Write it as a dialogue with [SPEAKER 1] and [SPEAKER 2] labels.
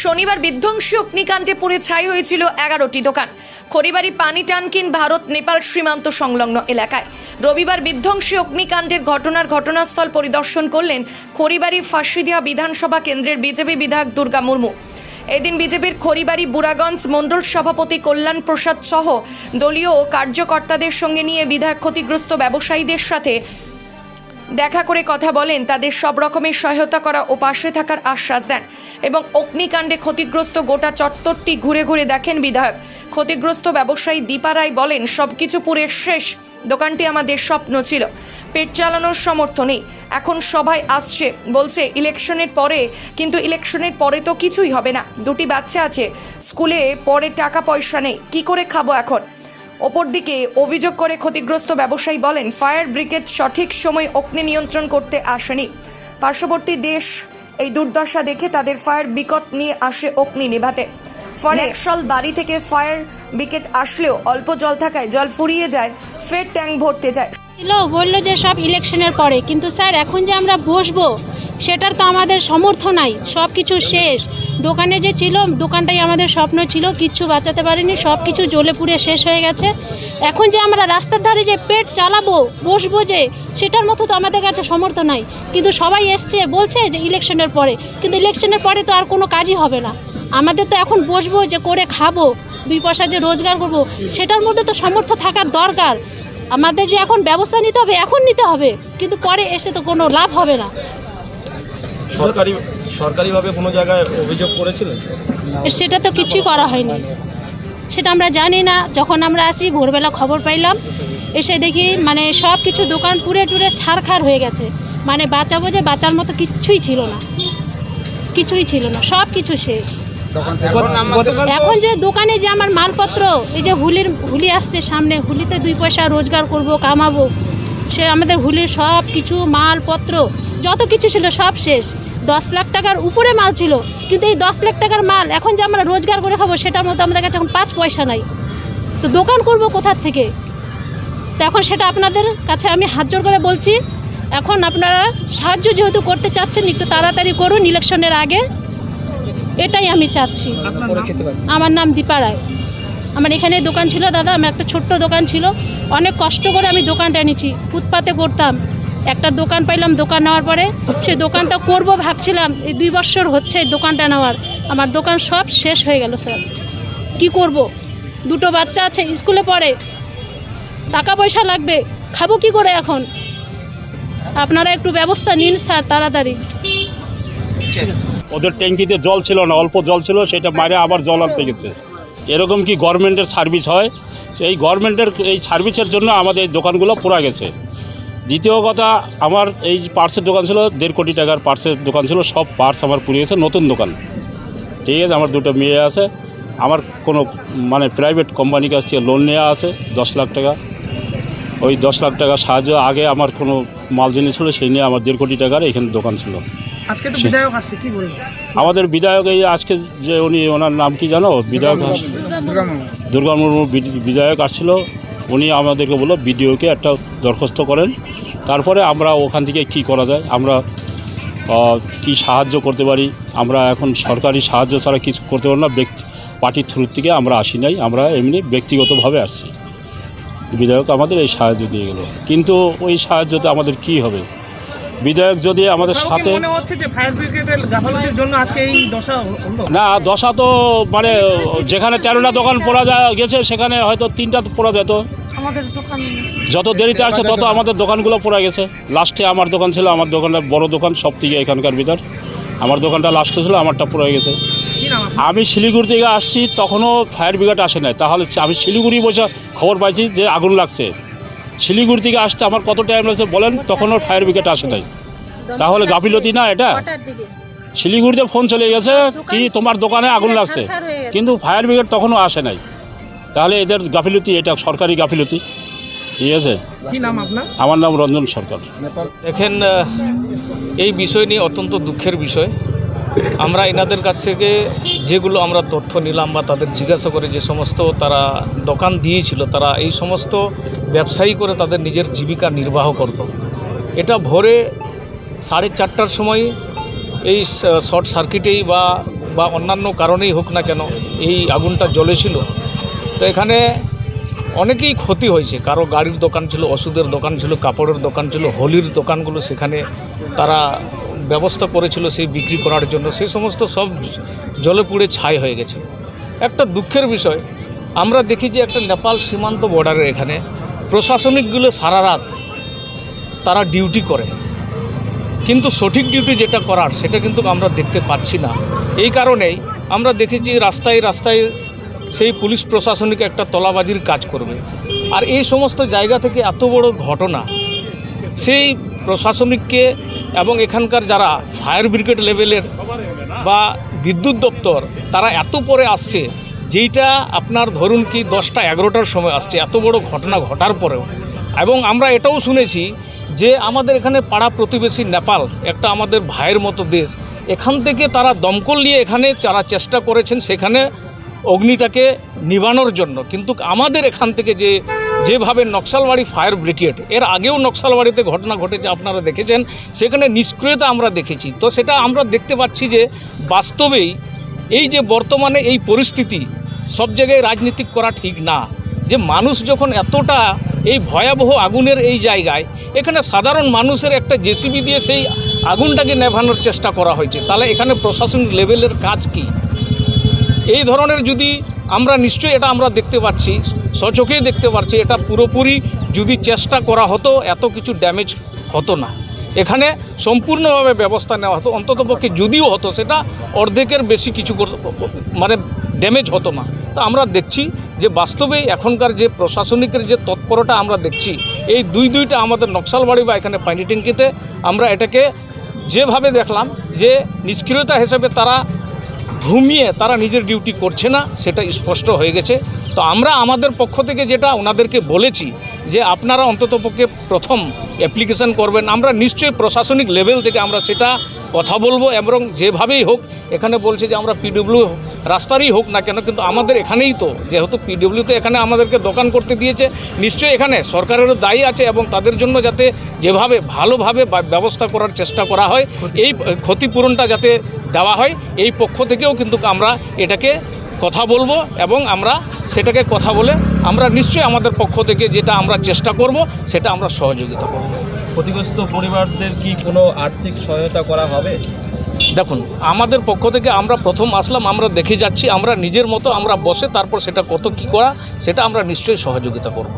[SPEAKER 1] শনিবার বিধ্বংসী অগ্নিকাণ্ডে পুড়ে ছাই হয়েছিল এগারোটি দোকান। খড়িবাড়ি পানি টানকিন ভারত নেপাল সীমান্ত সংলগ্ন এলাকায়। রবিবার বিধ্বংসী অগ্নিকাণ্ডের ঘটনার ঘটনাস্থল পরিদর্শন করলেন খড়িবাড়ি ফাঁসিদিয়া বিধানসভা কেন্দ্রের বিজেপি বিধায়ক দুর্গা মুর্মু। এদিন বিজেপির খড়িবাড়ি বুড়াগঞ্জ মণ্ডল সভাপতি কল্যাণ প্রসাদ সহ দলীয় কার্যকর্তাদের সঙ্গে নিয়ে বিধায়ক ক্ষতিগ্রস্ত ব্যবসায়ীদের সাথে দেখা করে কথা বলেন। তাদের সব রকমের সহায়তা করা ও পাশে থাকার আশ্বাস দেন। এবং অগ্নিকাণ্ডে ক্ষতিগ্রস্ত গোটা চত্বরটি ঘুরে ঘুরে দেখেন বিধায়ক। ক্ষতিগ্রস্ত ব্যবসায়ী দীপা রায় বলেন সব কিছু পুরে শেষ। দোকানটি আমাদের স্বপ্ন ছিল। পেট চালানোর সমর্থ নেই এখন সবাই আসছে। বলছে, ইলেকশনের পরে, কিন্তু ইলেকশনের পরে তো কিছুই হবে না। দুটি বাচ্চা আছে। স্কুলে পরে টাকা পয়সা নেই। কী করে খাব এখন? অপরদিকে অভিযোগ করে ক্ষতিগ্রস্ত ব্যবসায়ী বলেন, ফায়ার ব্রিগেড সঠিক সময় অগ্নি নিয়ন্ত্রণ করতে আসেনি। পার্শ্ববর্তী দেশ এই দুর্দশা দেখে তাদের ফায়ার বিকট নিয়ে আসে অগ্নি নিভাতে। ফলে একশল বাড়ি থেকে ফায়ার বিকেট আসলেও অল্প জল থাকায় জল ফুরিয়ে যায়, ফের ট্যাঙ্ক ভরতে যায়।
[SPEAKER 2] ছিল, বলল যে সব ইলেকশনের পরে। কিন্তু স্যার, এখন যে আমরা বসবো, সেটার তো আমাদের সমর্থ নাই। সব কিছু শেষ। দোকানে যে ছিল, দোকানটাই আমাদের স্বপ্ন ছিল। কিচ্ছু বাঁচাতে পারিনি। সব কিছু জ্বলে পুড়ে শেষ হয়ে গেছে। এখন যে আমরা রাস্তার ধারে যে পেট চালাবো, বসবো যে, সেটার মতো তো আমাদের কাছে সমর্থ নাই। কিন্তু সবাই এসছে, বলছে যে ইলেকশনের পরে। কিন্তু ইলেকশনের পরে তো আর কোনো কাজই হবে না। আমাদের তো এখন বসবো যে, করে খাব, দুই পয়সা যে রোজগার করব, সেটার মধ্যে তো সমর্থ থাকার দরকার। আমাদের যে এখন ব্যবস্থা নিতে হবে এখন নিতে হবে কিন্তু পরে এসে তো কোনো লাভ হবে না।
[SPEAKER 3] সরকারি সরকারিভাবে কোনো জায়গায় অভিযোগ করেছিলেন?
[SPEAKER 2] সেটা তো কিছুই করা হয়নি। সেটা আমরা জানি না। যখন আমরা আসি ভোরবেলা খবর পাইলাম এসে দেখি মানে সব কিছু দোকান পুড়ে টুরে ছারখার হয়ে গেছে। মানে বাঁচাবো যে বাঁচার মতো কিচ্ছুই ছিল না। কিছুই ছিল না। সব কিছু শেষ। এখন যে দোকানে যে আমার মালপত্র এই যে হুলির হুলি আসছে সামনে হুলিতে দুই পয়সা রোজগার করব কামাবো সে আমাদের হুলির সব কিছু মালপত্র যত কিছু ছিল সব শেষ। দশ লাখ টাকার উপরে মাল ছিল কিন্তু এই দশ লাখ টাকার মাল এখন যে আমরা রোজগার করে খাব সেটার মতো আমাদের কাছে এখন পাঁচ পয়সা নাই। তো দোকান করব কোথার থেকে? তো এখন সেটা আপনাদের কাছে আমি হাত জোর করে বলছি এখন আপনারা সাহায্য যেহেতু করতে চাচ্ছেন একটু তাড়াতাড়ি করুন ইলেকশনের আগে। এটাই আমি চাচ্ছি। আমার নাম দীপা রায়। আমার এখানে দোকান ছিল দাদা আমার একটা ছোট্ট দোকান ছিল। অনেক কষ্ট করে আমি দোকানটা এনেছি ফুটপাতে করতাম। একটা দোকান পাইলাম দোকান নেওয়ার পরে সে দোকানটা করব ভাবছিলাম এই দুই বছর হচ্ছে এই দোকানটা নেওয়ার। আমার দোকান সব শেষ হয়ে গেল স্যার। কি করব? দুটো বাচ্চা আছে স্কুলে পড়ে। টাকা পয়সা লাগবে খাব কি করে এখন? আপনারা একটু ব্যবস্থা নিন স্যার তাড়াতাড়ি।
[SPEAKER 4] ওদের ট্যাঙ্কিতে জল ছিল না, অল্প জল ছিল, সেটা মারে আবার জল আনতে গেছে। এরকম কি গভর্নমেন্টের সার্ভিস হয়? এই গভর্নমেন্টের এই সার্ভিসের জন্য আমাদের এই দোকানগুলো পুরা গেছে। দ্বিতীয় কথা, আমার এই পার্সের দোকান ছিল, দেড় কোটি টাকার পার্সের দোকান ছিল, সব পার্স আমার পুড়ে গেছে নতুন দোকান। ঠিক আছে, আমার দুটো মেয়ে আছে, আমার কোনো মানে প্রাইভেট কোম্পানির কাছ থেকে লোন নেওয়া আছে, দশ লাখ টাকা। ওই দশ লাখ টাকা সাহায্য আগে আমার কোনো মাল জিনিস ছিল, সেই নিয়ে আমার দেড় কোটি টাকার এখানে দোকান ছিল।
[SPEAKER 3] আজকে তো বিধায়ক আসছে কি বলবেন
[SPEAKER 4] আমাদের বিধায়ক এই আজকে যে উনি ওনার নাম কি জানো? বিধায়ক দুর্গা মুর্মু। বিধায়ক আসছিল। উনি আমাদেরকে বলল বিডিওকে একটা দরখাস্ত করেন। তারপরে আমরা ওখান থেকে কি করা যায়? আমরা কি সাহায্য করতে পারি? আমরা এখন সরকারি সাহায্য ছাড়া কিছু করতে পারি না। ব্যক্তি পার্টির থ্রুর থেকে আমরা আসি নাই। আমরা এমনি ব্যক্তিগতভাবে আসছি। বিধায়ক আমাদের এই সাহায্য দিয়ে গেল। কিন্তু ওই সাহায্যতে আমাদের কি হবে? বিধায়ক যদি আমাদের সাথে
[SPEAKER 3] যে
[SPEAKER 4] না দশা তো মানে যেখানে তেরোটা দোকান পড়া যায় গেছে সেখানে হয়তো তিনটা পড়া যেত যত দেরিতে আসছে তত আমাদের দোকানগুলো পড়ে গেছে। লাস্টে আমার দোকান ছিল আমার দোকানটা বড় দোকান সব থেকে এখানকার ভিতর। আমার দোকানটা লাস্টে ছিল আমারটা পড়ে গেছে? আমি শিলিগুড়ি থেকে আসছি তখনও ফায়ার ব্রিগেড আসে নাই। তাহলে আমি শিলিগুড়ি বসে খবর পাইছি যে আগুন লাগছে। শিলিগুড়ি থেকে আসতে আমার কত টাইম লাগছে বলেন তখনও ফায়ার ব্রিগেড আসে নাই। তাহলে গাফিলতি না এটা? শিলিগুড়িতে ফোন চলে গেছে কি তোমার দোকানে আগুন লাগছে? কিন্তু ফায়ার ব্রিগেড তখনও আসে নাই। তাহলে এদের গাফিলতি এটা সরকারি গাফিলতি। ঠিক আছে?
[SPEAKER 3] কি নাম আপনার?
[SPEAKER 4] আমার নাম রঞ্জন সরকার।
[SPEAKER 5] দেখেন এই বিষয় নিয়ে অত্যন্ত দুঃখের বিষয়। আমরা এনাদের কাছ থেকে যেগুলো আমরা তথ্য নিলাম বা তাদের জিজ্ঞাসা করে যে সমস্ত তারা দোকান দিয়েছিল, তারা এই সমস্ত ব্যবসায়ী করে তাদের নিজের জীবিকা নির্বাহ করত। এটা ভোরে সাড়ে চারটার সময় এই শর্ট সার্কিটেই বা বা অন্যান্য কারণেই হোক না কেন এই আগুনটা জ্বলেছিল। তো এখানে অনেকেই ক্ষতি হয়েছে। কারও গাড়ির দোকান ছিল, ওষুধের দোকান ছিল, কাপড়ের দোকান ছিল, হোলির দোকানগুলো সেখানে তারা ব্যবস্থা করেছিল সেই বিক্রি করার জন্য, সেই সমস্ত সব জলে পুড়ে ছাই হয়ে গেছে। একটা দুঃখের বিষয়, আমরা দেখি যে একটা নেপাল সীমান্ত বর্ডারের এখানে প্রশাসনিকগুলো সারা রাত তারা ডিউটি করে। কিন্তু সঠিক ডিউটি যেটা করার, সেটা কিন্তু আমরা দেখতে পাচ্ছি না। এই কারণেই আমরা দেখেছি রাস্তায় রাস্তায় সেই পুলিশ প্রশাসনিক একটা তলাবাজির কাজ করবে। আর এই সমস্ত জায়গা থেকে এত বড় ঘটনা, সেই প্রশাসনিককে এবং এখানকার যারা ফায়ার ব্রিগেড লেভেলের বা বিদ্যুৎ দপ্তর, তারা এত পরে আসছে, যেইটা আপনার ধরুন কি দশটা এগারোটার সময় আসছে, এত বড় ঘটনা ঘটার পরেও। এবং আমরা এটাও শুনেছি যে আমাদের এখানে পাড়া প্রতিবেশী নেপাল, একটা আমাদের ভাইয়ের মতো দেশ, এখান থেকে তারা দমকল নিয়ে এখানে যারা চেষ্টা করেছেন, সেখানে অগ্নিটাকে নিবানোর জন্য। কিন্তু আমাদের এখান থেকে যে যেভাবে নকশালবাড়ি ফায়ার ব্রিগেড, এর আগেও নকশালবাড়িতে ঘটনা ঘটেছে, আপনারা দেখেছেন, সেখানে নিষ্ক্রিয়তা আমরা দেখেছি। তো সেটা আমরা দেখতে পাচ্ছি যে বাস্তবেই এই যে বর্তমানে এই পরিস্থিতি সব জায়গায় রাজনীতি করা ঠিক না। যে মানুষ যখন এতটা এই ভয়াবহ আগুনের এই জায়গায়, এখানে সাধারণ মানুষের একটা জেসিবি দিয়ে সেই আগুনটাকে নেভানোর চেষ্টা করা হয়েছে। তাহলে এখানে প্রশাসনিক লেভেলের কাজ কী? এই ধরনের যদি আমরা নিশ্চয়ই এটা আমরা দেখতে পাচ্ছি সচোখেই দেখতে পাচ্ছি, এটা পুরোপুরি যদি চেষ্টা করা হতো, এত কিছু ড্যামেজ হতো না। এখানে সম্পূর্ণভাবে ব্যবস্থা নেওয়া হতো, অন্ততপক্ষে যদিও হতো, সেটা অর্ধেকের বেশি কিছু মানে ড্যামেজ হতো না। তো আমরা দেখছি যে বাস্তবে এখনকার যে প্রশাসনিকের যে তৎপরতা আমরা দেখছি, এই দুই দুইটা আমাদের নকশালবাড়ি বা এখানে পানি ট্যাঙ্কিতে আমরা এটাকে যেভাবে দেখলাম, যে নিষ্ক্রিয়তা হিসেবে তারা ঘুমিয়ে তারা নিজের ডিউটি করছে না, সেটা স্পষ্ট হয়ে গেছে। তো আমরা আমাদের পক্ষ থেকে যেটা ওনাদেরকে বলেছি, যে আপনারা অন্ততপক্ষে প্রথম অ্যাপ্লিকেশন করবেন। আমরা নিশ্চয়ই প্রশাসনিক লেভেল থেকে আমরা সেটা কথা বলব এবং যেভাবেই হোক, এখানে বলছে যে আমরা পিডব্লিউ রাস্তারই হোক না কেন, কিন্তু আমাদের এখানেই তো, যেহেতু পিডব্লিউতে এখানে আমাদেরকে দোকান করতে দিয়েছে। নিশ্চয়ই এখানে সরকারেরও দায়ী আছে এবং তাদের জন্য যাতে যেভাবে ভালোভাবে ব্যবস্থা করার চেষ্টা করা হয়, এই ক্ষতিপূরণটা যাতে দেওয়া হয়, এই পক্ষ থেকেও কিন্তু আমরা এটাকে কথা বলব এবং আমরা সেটাকে কথা বলে আমরা নিশ্চয়ই আমাদের পক্ষ থেকে যেটা আমরা চেষ্টা করব সেটা আমরা সহযোগিতা করব।
[SPEAKER 3] ক্ষতিগ্রস্ত পরিবারদের কি কোনো আর্থিক সহায়তা করা হবে?
[SPEAKER 5] দেখুন আমাদের পক্ষ থেকে আমরা প্রথম আসলাম আমরা দেখে যাচ্ছি আমরা নিজের মতো আমরা বসে তারপর সেটা কত কি করা সেটা আমরা নিশ্চয়ই সহযোগিতা করব।